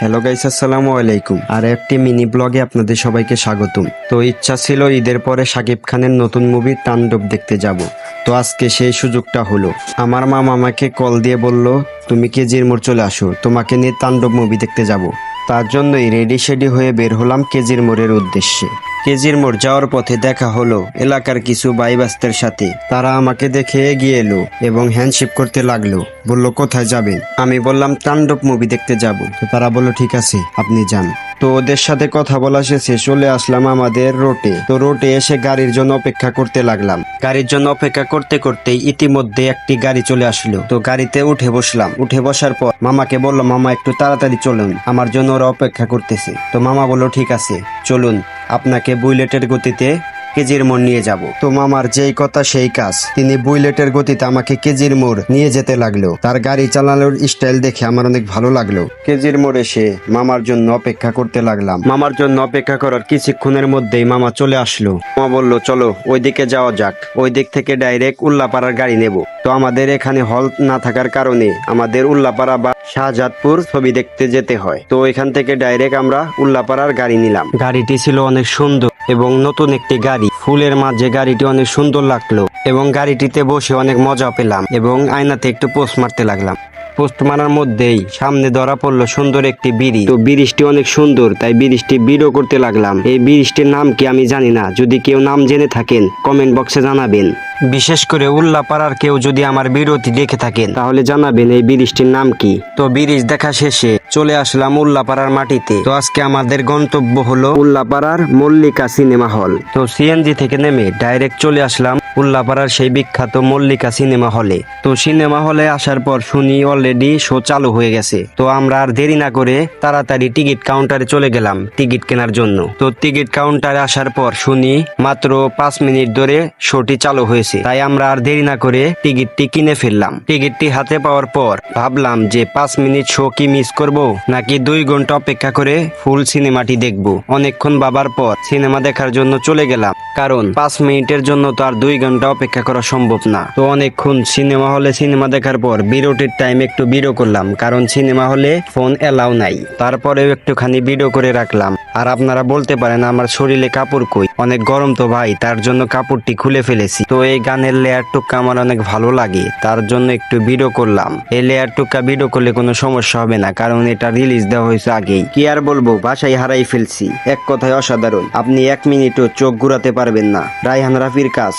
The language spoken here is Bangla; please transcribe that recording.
হ্যালো গাইস আসসালামু আলাইকুম আর একটি মিনি ব্লগে আপনাদের সবাইকে স্বাগতম। তো ইচ্ছা ছিল ঈদের পরে শাকিব খানের নতুন মুভি তাণ্ডব দেখতে যাব। তো আজকে সেই সুযোগটা হলো। আমার মামা আমাকে কল দিয়ে বলল, তুমি কেজির মোড় চলে আসো? তোমাকে নিয়ে তাণ্ডব মুভি দেখতে যাব। তার জন্যই রেডি শেডি হয়ে বের হলাম কেজির মোড়ের উদ্দেশ্যে। কেজির মোড় যাওয়ার পথে দেখা হলো এলাকার কিছু বাইবাস্তের সাথে। তারা আমাকে দেখে এগিয়ে এলো এবং হ্যান্ডশেক করতে লাগল। বলল, কোথায় যাবেন? আমি বললাম, তাণ্ডব মুভি দেখতে যাব। তো তারা বলল, ঠিক আছে, আপনি যান। তো ওদের সাথে কথা বলা শেষে চলে আসলাম আমাদের রোটে তো রোটে এসে গাড়ির জন্য অপেক্ষা করতে লাগলাম। গাড়ির জন্য অপেক্ষা করতে করতে ইতিমধ্যে একটি গাড়ি চলে আসলো। তো গাড়িতে উঠে বসলাম। উঠে বসার পর মামাকে বলল, মামা, একটু তাড়াতাড়ি চলুন। আমার জন্য ওরা অপেক্ষা করতেছে। তো মামা বলল, ঠিক আছে, চলুন। আপনাকে বুলেটের গতিতে কেজির মোড় নিয়ে যাব। তো মামার যেই কথা সেই কাজ। তিনি বুলেটের গতিতে আমাকে কেজির মোড় নিয়ে যেতে লাগল। তার গাড়ি চালানোর স্টাইল দেখে আমার অনেক ভালো লাগল। কেজির মোড় এসে মামার জন্য অপেক্ষা করতে লাগলাম। মামার জন্য অপেক্ষা করার কিছুক্ষণের মধ্যেই মামা চলে আসলো। মামা বলল, চলো, ওইদিকে যাওয়া যাক। ওই দিক থেকে ডাইরেক্ট উল্লাপাড়ার গাড়ি নেব। তো আমাদের এখানে হল না থাকার কারণে আমাদের উল্লাপাড়া বা শাহজাদপুর ছবি দেখতে যেতে হয়। তো এখান থেকে ডাইরেক্ট আমরা উল্লাপাড়ার গাড়ি নিলাম। গাড়িটি ছিল অনেক সুন্দর এবং নতুন একটি গাড়ি। ফুলের মাঝে গাড়িটি অনেক সুন্দর লাগল এবং গাড়িটিতে বসে অনেক মজা পেলাম এবং আয়নাতে একটু পোস্ট মারতে লাগলাম। পোস্ট মারার মধ্যেই সামনে ধরা পড়ল সুন্দর একটি ব্রিজ তো ব্রিজটি অনেক সুন্দর, তাই ব্রিজটি বিড়ো করতে লাগলাম। এই ব্রিজটির নাম কি আমি জানি না, যদি কেউ নাম জেনে থাকেন কমেন্ট বক্সে জানাবেন। বিশেষ করে উল্লাপাড়ার কেউ যদি আমার বিরতি দেখে থাকেন, তাহলে জানাবেন এই ব্রিজটির নাম কি। তো ব্রিজ দেখা শেষে চলে আসলাম উল্লাপাড়ার মাটিতে। তো আজকে আমাদের গন্তব্য হলো উল্লাপাড়ার মল্লিকা সিনেমা হল। তো সিএনজি থেকে নেমে ডাইরেক্ট চলে আসলাম উল্লাপাড়ার সেই বিখ্যাত মল্লিকা সিনেমা হলে। তো সিনেমা হলে আসার পর শুনি অলরেডি শো চালু হয়ে গেছে। তো আমরা আর দেরি না করে তাড়াতাড়ি টিকিট কাউন্টারে চলে গেলাম টিকিট কেনার জন্য। তো টিকিট কাউন্টারে আসার পর শুনি মাত্র পাঁচ মিনিট ধরে শোটি চালু হয়েছে। তাই আমরা আর দেরি না করে টিকিটটি কিনে ফেললাম। টিকিটটি হাতে পাওয়ার পর ভাবলাম যে পাঁচ মিনিট শো কি মিস করব, নাকি দুই ঘণ্টা অপেক্ষা করে ফুল সিনেমাটি দেখব। অনেকক্ষণ বাবার পর সিনেমা দেখার জন্য চলে গেলাম। কারণ পাঁচ মিনিটের জন্য তো আর দুই ঘণ্টা অপেক্ষা করা সম্ভব না। তো অনেকক্ষণ সিনেমা হলে সিনেমা দেখার পর বিরতির টাইম একটু বিরো করলাম, কারণ সিনেমা হলে ফোন এলাও নাই। তারপরেও একটুখানি ভিডিও করে রাখলাম। আর আপনারা বলতে পারেন, আমার শরীরে কাপড় কই? অনেক গরম তো ভাই, তার জন্য কাপড়টি খুলে ফেলেছি। তো এই গানের লেয়ার টুকা আমার অনেক ভালো লাগে, তার জন্য একটু ভিডিও করলাম। এই লেয়ার টুকা ভিডিও করলে কোনো সমস্যা হবে না, কারণ এটা রিলিজ দেওয়া হয়েছে আগেই। কি আর বলব, বাসায় হারাই ফেলছি। এক কথায় অসাধারণ। আপনি এক মিনিটও চোখ ঘুরাতে পারবেন না। রায়হান রাফির কাজ।